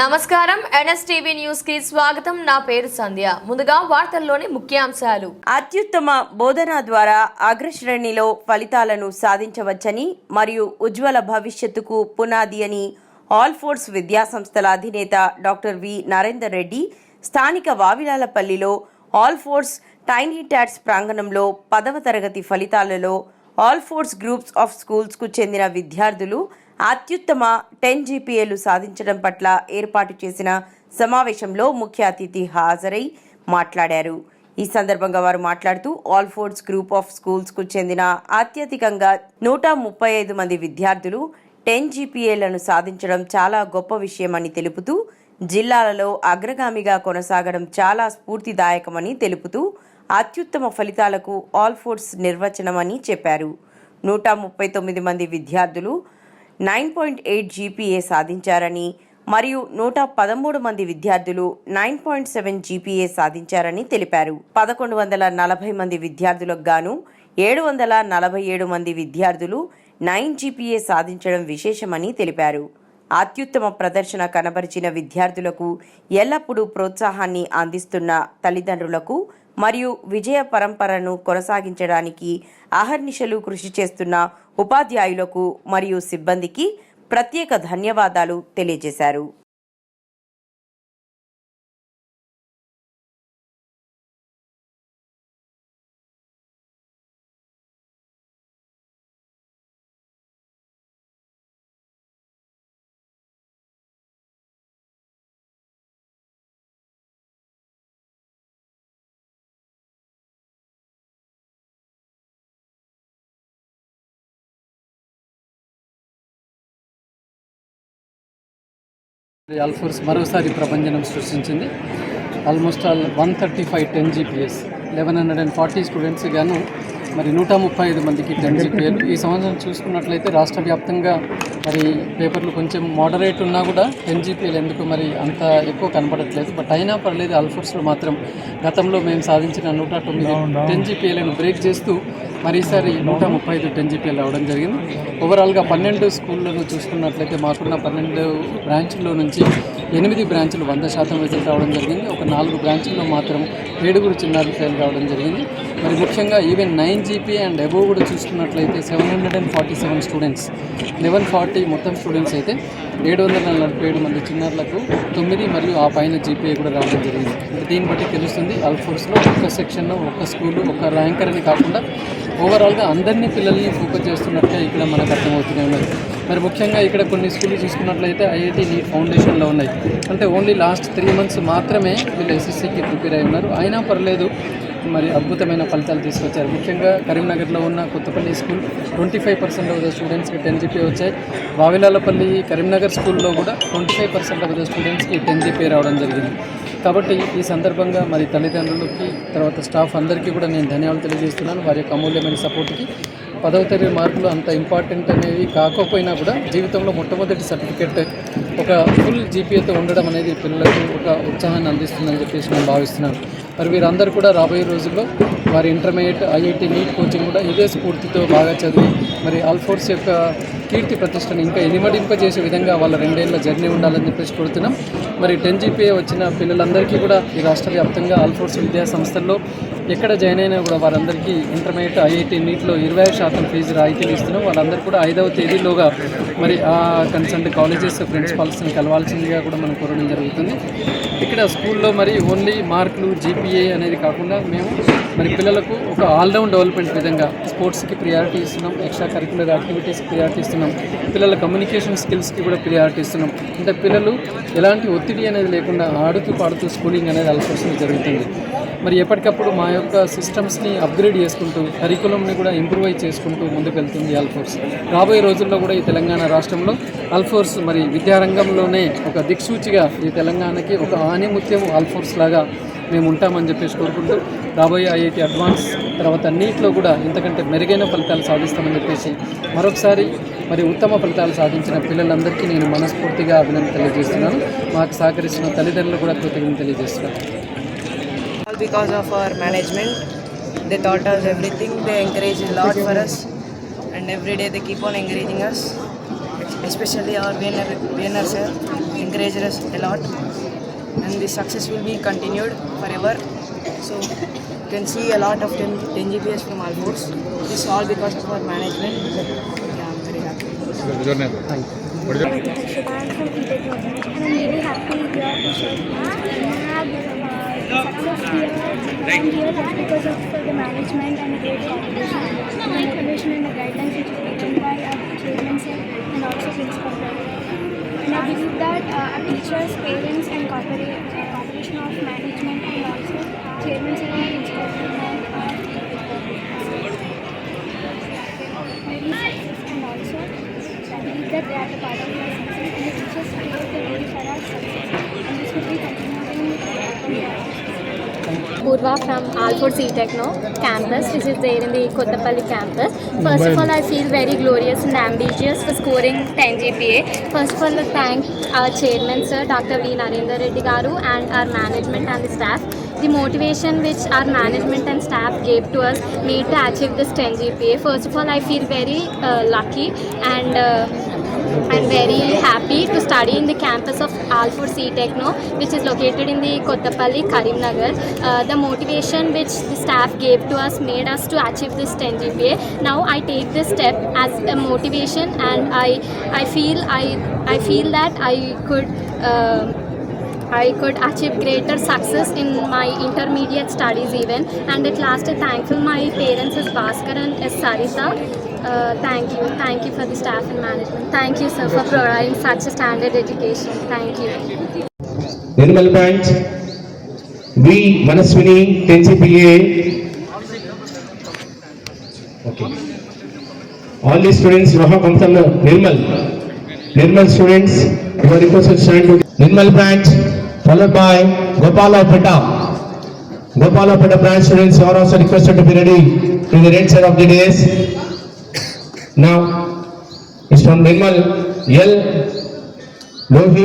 నమస్కారం. ఎన్ఎస్టీవీ న్యూస్కి స్వాగతం. నా పేరు సంధ్య. ముందుగా వార్తల్లోని ముఖ్యాంశాలు. అత్యుత్తమ బోధన ద్వారా అగ్రశ్రేణిలో ఫలితాలను సాధించవచ్చని మరియు ఉజ్వల భవిష్యత్తుకు పునాది అని ఆల్ ఫోర్స్ విద్యా సంస్థల అధినేత డాక్టర్ వి. నరేందర్ రెడ్డి స్థానిక వావిలాలపల్లిలో ఆల్ ఫోర్స్ టైనీ టాట్స్ ప్రాంగణంలో పదవ తరగతి ఫలితాలలో ఆల్ ఫోర్స్ గ్రూప్స్ ఆఫ్ స్కూల్స్కు చెందిన విద్యార్థులు అత్యుత్తమ టెన్ జీపీఏలు సాధించడం పట్ల ఏర్పాటు చేసిన సమావేశంలో ముఖ్య అతిథి హాజరై మాట్లాడారు. ఈ సందర్భంగా వారు మాట్లాడుతూ ఆల్ఫోర్డ్స్ గ్రూప్ ఆఫ్ స్కూల్స్కు చెందిన అత్యధికంగా నూట ముప్పై ఐదు మంది విద్యార్థులు టెన్ జీపీఏలను సాధించడం చాలా గొప్ప విషయమని తెలుపుతూ జిల్లాలలో అగ్రగామిగా కొనసాగడం చాలా స్ఫూర్తిదాయకమని తెలుపుతూ అత్యుత్తమ ఫలితాలకు ఆల్ఫోర్డ్స్ నిర్వచనమని చెప్పారు. నూట ముప్పై తొమ్మిది మంది విద్యార్థులు నైన్ పాయింట్ ఎయిట్ జీపీఏ సాధించారని మరియు నూట పదమూడు మంది విద్యార్థులు నైన్ పాయింట్ సెవెన్ జీపీఏ సాధించారని తెలిపారు. పదకొండు వందల నలభై మంది విద్యార్థులకు గాను ఏడు వందల నలభై ఏడు మంది విద్యార్థులు నైన్ జీపీఏ సాధించడం విశేషమని తెలిపారు. అత్యుత్తమ ప్రదర్శన కనబరిచిన విద్యార్థులకు ఎల్లప్పుడూ ప్రోత్సాహాన్ని అందిస్తున్న తల్లిదండ్రులకు మరియు విజయ పరంపరను కొనసాగించడానికి అహర్నిశలు కృషి చేస్తున్న ఉపాధ్యాయులకు మరియు సిబ్బందికి ప్రత్యేక ధన్యవాదాలు తెలియజేశారు. అల్ఫోర్స్ మరోసారి ప్రపంచం సృష్టించింది. Almost all one thirty five ten GPs eleven hundred and forty students గాను మరి నూట ముప్పై ఐదు మందికి టెన్ జీపీఎల్ ఈ సంవత్సరం చూసుకున్నట్లయితే రాష్ట్ర వ్యాప్తంగా మరి పేపర్లు కొంచెం మోడరేట్ ఉన్నా కూడా టెన్ జీపీఎల్ ఎందుకు మరి అంత ఎక్కువ కనపడట్లేదు. బట్ అయినా పర్లేదు అల్ఫోర్స్లో మాత్రం గతంలో మేము సాధించిన నూట తొమ్మిది టెన్ జీపీఎల్ను బ్రేక్ చేస్తూ మరి ఈసారి నూట ముప్పై ఐదు టెన్ జీపీఎల్ రావడం జరిగింది. ఓవరాల్గా పన్నెండు స్కూళ్ళను చూసుకున్నట్లయితే మాకున్న పన్నెండు బ్రాంచ్ల్లో నుంచి ఎనిమిది బ్రాంచ్లు వంద శాతం రిజల్ట్ రావడం జరిగింది. ఒక నాలుగు బ్రాంచ్ల్లో మాత్రం ఏడుగురు చిన్నారులు ఫెయిల్ రావడం జరిగింది. మరి ముఖ్యంగా even nine GP and above కూడా చూసుకున్నట్లయితే seven hundred and forty seven students eleven forty మొత్తం స్టూడెంట్స్ అయితే ఏడు వందల నలభై ఏడు మంది చిన్నారులకు తొమ్మిది మరియు ఆ పైన జీపీఏ కూడా రావడం జరిగింది. అంటే దీన్ని బట్టి తెలుస్తుంది అల్ఫోర్స్లో ఒక్క సెక్షన్లో ఒక్క స్కూల్ ఒక ర్యాంకర్ అని కాకుండా ఓవరాల్గా అందరినీ పిల్లల్ని ఫోకస్ చేస్తున్నట్టుగా ఇక్కడ మనకు అర్థమవుతూనే ఉన్నది. మరి ముఖ్యంగా ఇక్కడ కొన్ని స్కూళ్ళు చూసుకున్నట్లయితే ఐఐటి నీట్ ఫౌండేషన్లో ఉన్నాయి. అంటే ఓన్లీ లాస్ట్ త్రీ మంత్స్ మాత్రమే వీళ్ళు ఎస్ఎస్సికి ప్రిపేర్ అయి ఉన్నారు. అయినా పర్లేదు మరి అద్భుతమైన ఫలితాలు తీసుకొచ్చారు. ముఖ్యంగా కరీంనగర్లో ఉన్న Kothapalli school twenty five percent of the స్టూడెంట్స్కి టెన్ జీపీ వచ్చాయి. వావిలాలపల్లి కరీంనగర్ స్కూల్లో కూడా twenty five percent of the స్టూడెంట్స్కి టెన్ జీపీ రావడం జరిగింది. కాబట్టి ఈ సందర్భంగా మరి తల్లిదండ్రులకి తర్వాత స్టాఫ్ అందరికీ కూడా నేను ధన్యవాదాలు తెలియజేస్తున్నాను. వారి యొక్క అమూల్యమైన సపోర్ట్కి. పదవ తరగతి మార్కులు అంత ఇంపార్టెంట్ అనేవి కాకపోయినా కూడా జీవితంలో మొట్టమొదటి సర్టిఫికెట్ ఒక ఫుల్ జీపీఏతో ఉండడం అనేది పిల్లలకు ఒక ఉత్సాహాన్ని అందిస్తుందని చెప్పేసి నేను భావిస్తున్నాను. మరి వీరందరూ కూడా రాబోయే రోజుల్లో వారి ఇంటర్మీడియట్ ఐఐటి నీట్ కోచింగ్ కూడా ఇదే స్ఫూర్తితో బాగా చదివి మరి ఆల్ఫోర్స్ యొక్క కీర్తి ప్రతిష్టను ఇంకా ఇనిమడింపజేసే విధంగా వాళ్ళ రెండేళ్ళ జర్నీ ఉండాలని చెప్పేసి కోరుతున్నాం. మరి టెన్ జీపీఏ వచ్చిన పిల్లలందరికీ కూడా ఈ రాష్ట్ర వ్యాప్తంగా ఆల్ఫోర్స్ విద్యా సంస్థల్లో ఎక్కడ జాయిన్ అయినా కూడా వారందరికీ ఇంటర్మీడియట్ ఐఐటి నీట్లో ఇరవై శాతం ఫీజు రాయితీలు ఇస్తున్నాం. వాళ్ళందరూ కూడా ఐదవ తేదీలోగా మరి ఆ కన్సల్ట్ కాలేజెస్ ప్రిన్సిపాల్స్ని కలవాల్సిందిగా కూడా మనం కోరడం జరుగుతుంది. ఇక్కడ స్కూల్లో మరి ఓన్లీ మార్కులు జీపీఏ అనేది కాకుండా మేము మరి పిల్లలకు ఒక ఆల్రౌండ్ డెవలప్మెంట్ విధంగా స్పోర్ట్స్కి ప్రియారిటీ ఇస్తున్నాం ఎక్స్ట్రా కరికులర్ యాక్టివిటీస్కి ప్రియారిటీ ఇస్తున్నాం పిల్లల కమ్యూనికేషన్ స్కిల్స్కి కూడా ప్రియారిటీ ఇస్తున్నాం. అంటే పిల్లలు ఎలాంటి ఒత్తిడి అనేది లేకుండా ఆడుతూ పాడుతూ స్కూలింగ్ అనేది అలసవలసిన జరుగుతుంది. మరి ఎప్పటికప్పుడు మా యొక్క సిస్టమ్స్ని అప్గ్రేడ్ చేసుకుంటూ కరికులంని కూడా ఇంప్రూవైజ్ చేసుకుంటూ ముందుకు వెళ్తుంది అల్ఫోర్స్ రాబోయే రోజుల్లో కూడా ఈ తెలంగాణ రాష్ట్రంలో అల్ఫోర్స్ మరి విద్యారంగంలోనే ఒక దిక్సూచిగా ఈ తెలంగాణకి ఒక నిత్యం ఆల్ ఫోర్స్ లాగా మేము ఉంటామని చెప్పేసి కోరుకుంటూ రాబోయే ఐఐటి అడ్వాన్స్ తర్వాత అన్నింటిలో కూడా ఇంతకంటే మెరుగైన ఫలితాలు సాధిస్తామని చెప్పేసి మరొకసారి మరి ఉత్తమ ఫలితాలు సాధించిన పిల్లలందరికీ నేను మనస్ఫూర్తిగా అభినందన తెలియజేస్తున్నాను మాకు సహకరిస్తున్న తల్లిదండ్రులు కూడా కృతజ్ఞత తెలియజేస్తున్నాను because of our management management. They taught us everything. They encouraged a lot for us, and every day they keep on encouraging us. especially our VNR, VNR sir, encouraged us a lot. And this success will be continued forever. So you can see a lot of 10, 10 GPS from our boards. This is all because of our management. Yeah, I'm very happy. I'm from E-Tech Technology and I'm really happy here to share uh, the success here. I'm here just because of uh, the management and the great coordination, the motivation and the guidelines which is given by our chairman sir and also principal sir. And I believe that uh, our teachers, parents and corporate, uh, cooperation of management and also chairman sir and and also they are the part of my success and the teachers create the way Purva from Alford C Techno campus, which is there in the Kottapalli campus. First of all, I feel very glorious and ambitious for scoring 10 GPA. First of all, I thank our chairman, sir, Dr. V. Narendra Reddy Garu, and our management and the staff. The motivation which our management and staff gave to us made to achieve this 10 GPA. First of all, I feel very uh, lucky and uh, I'm very happy to study in the campus of Alford C Techno, which is located in the Kottapalli, Karimnagar. Uh, the motivation which the staff gave to us made us to achieve this 10 GPA. Now I take this step as a motivation, and I I feel I I feel that I could. Uh, I could achieve greater success in my intermediate studies even and at last I thankful my parents as Bhaskar and as Sarita. Uh, thank you. Thank you for the staff and management. Thank you sir for providing such a standard education. Thank you. Animal branch, V. Manaswini, 10 CPA. Okay. All the students, you have come from the Nirmal. Nirmal students, you are requested to stand Nirmal branch, followed by Gopala Peta. Gopala Peta branch students, you are also requested to be ready to the red side of the days Now, it's from Nirmal, L. Lohit.